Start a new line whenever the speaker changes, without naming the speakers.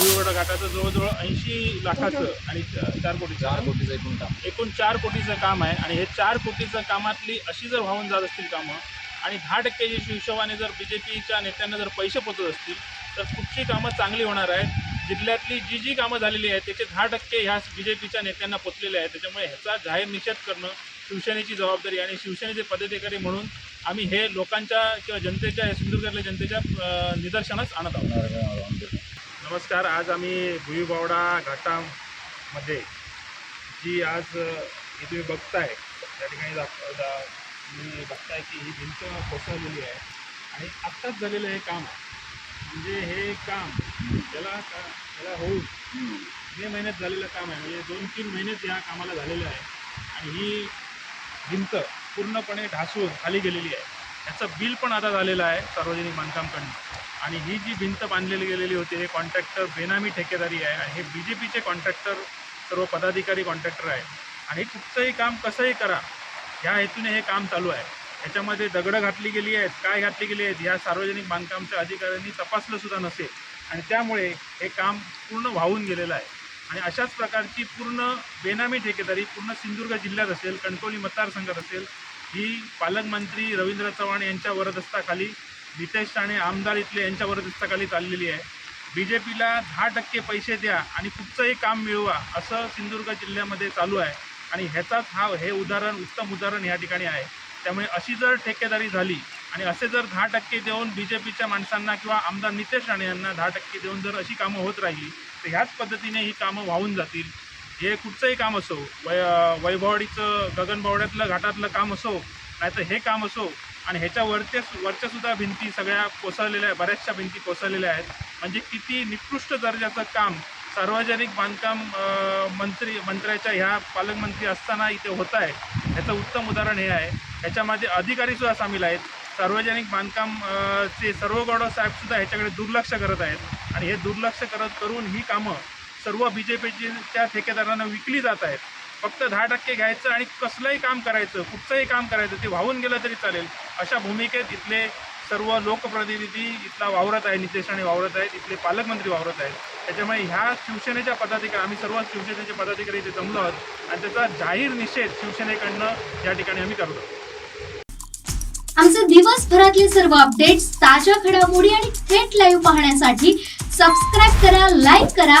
विवेगवाडा घाटाचं जवळजवळ ऐंशी लाखाचं आणि चार कोटीचं.
चार कोटीचं एकूण काम.
एकूण चार कोटीचं काम आहे आणि हे चार कोटीचं कामातली अशी जर वाहून जात असतील कामं आणि दहा टक्के जे हिशोबाने जर बी जे पीच्या नेत्यांना जर पैसे पोचत असतील तर कुठची कामं चांगली होणार आहेत? जिल्ह्यातली जी जी कामं झालेली आहेत त्याचे दहा टक्के ह्या बी जे पीच्या नेत्यांना पोचलेले आहेत. त्याच्यामुळे ह्याचा जाहीर निषेध करणं शिवसेनेची जबाबदारी आणि शिवसेनेचे पदाधिकारी म्हणून आम्ही हे लोकांच्या किंवा जनतेच्या सिंधुदुर्गातल्या जनतेच्या निदर्शनास आणत आहोत. नमस्कार आज आम्ही भुईबावडा घाटामध्ये जी आज अ, ही तुम्ही बघताय त्या ठिकाणी तुम्ही बघताय की ही भिंत कोसळलेली आहे. आणि आत्ताच झालेलं हे काम आहे. म्हणजे हे काम त्याला का त्याला होऊन मे महिन्यात झालेलं काम आहे. म्हणजे दोन तीन महिनेच या कामाला झालेलं आहे. आणि ही भिंत पूर्णपणे ढासून खाली गेलेली आहे. याचं बिल पण आता झालेलं आहे सार्वजनिक बांधकामकडनं आणि ही जी भिंत बांधलेली गेलेली होती हे कॉन्ट्रॅक्टर बेनामी ठेकेदारी आहे आणि हे बी जे पीचे कॉन्ट्रॅक्टर सर्व पदाधिकारी कॉन्ट्रॅक्टर आहे. आणि कुठचंही काम कसंही करा ह्या हेतूने हे काम चालू आहे. याच्यामध्ये दगडं घातली गेली आहेत काय घातली गेली आहेत ह्या सार्वजनिक बांधकामच्या अधिकाऱ्यांनी तपासलंसुद्धा नसेल. आणि त्यामुळे हे काम पूर्ण वाहून गेलेलं आहे. आणि अशाच प्रकारची पूर्ण बेनामी ठेकेदारी पूर्ण सिंधुदुर्ग जिल्ह्यात असेल कणकवली मतदारसंघात असेल ही पालकमंत्री रवींद्र चव्हाण यांच्या वरदस्ताखाली नितेश राणे आमदार इथले यांच्यावर वरदस्ताखाली चाललेली आहे. बी जे पीला दहा टक्के पैसे द्या आणि कुठचंही काम मिळवा असं सिंधुदुर्ग जिल्ह्यामध्ये चालू आहे. आणि ह्याचाच हा हे उदाहरण उत्तम उदाहरण या ठिकाणी आहे. त्यामुळे अशी जर ठेकेदारी झाली आणि असे जर दहा टक्के देऊन बी जे पीच्या माणसांना किंवा आमदार नितेश राणे यांना दहा टक्के देऊन जर अशी कामं होत राहिली तर ह्याच पद्धतीने ही कामं वाहून जातील. हे कुठचंही काम असो वै वैभवाडीचं गगनबावड्यातलं घाटातलं काम असो नाहीतर हे काम असो आणि ह्याच्या वरच्या वरच्यासुद्धा भिंती सगळ्या कोसळलेल्या आहेत बऱ्याचशा भिंती कोसळलेल्या आहेत. म्हणजे किती निकृष्ट दर्जाचं काम सार्वजनिक बांधकाम मंत्री मंत्र्याच्या ह्या पालकमंत्री असताना इथे होत आहे. ह्याचं उत्तम उदाहरण हे आहे. ह्याच्यामध्ये अधिकारीसुद्धा सामील आहेत. सार्वजनिक बांधकाम चे सर्व गौडव साहेबसुद्धा ह्याच्याकडे दुर्लक्ष करत आहेत. आणि हे दुर्लक्ष करत करून ही कामं सर्व बी जे पीच्या ठेकेदारांना विकली जात आहेत. फक्त दहा टक्के घ्यायचं आणि कसलंही काम करायचं कुठचंही काम करायचं ते वाहून गेलं तरी चालेल. अशा भूमिकेत इथले सर्व लोकप्रतिनिधी इथला वावरत आहे नितेशाने वावरत आहेत इथले पालकमंत्री वावरत आहेत. त्याच्यामुळे ह्या शिवसेनेच्या पदाधिकारी आम्ही सर्व शिवसेनेचे पदाधिकारी इथे जमलो आहोत आणि त्याचा जाहीर निषेध शिवसेनेकडनं या ठिकाणी आम्ही करतो.
आमचे दिवसभरातले सर्व अपडेट्स ताज्या घडामोडी आणि थेट लाईव्ह पाहण्यासाठी सबस्क्राईब करा लाईक करा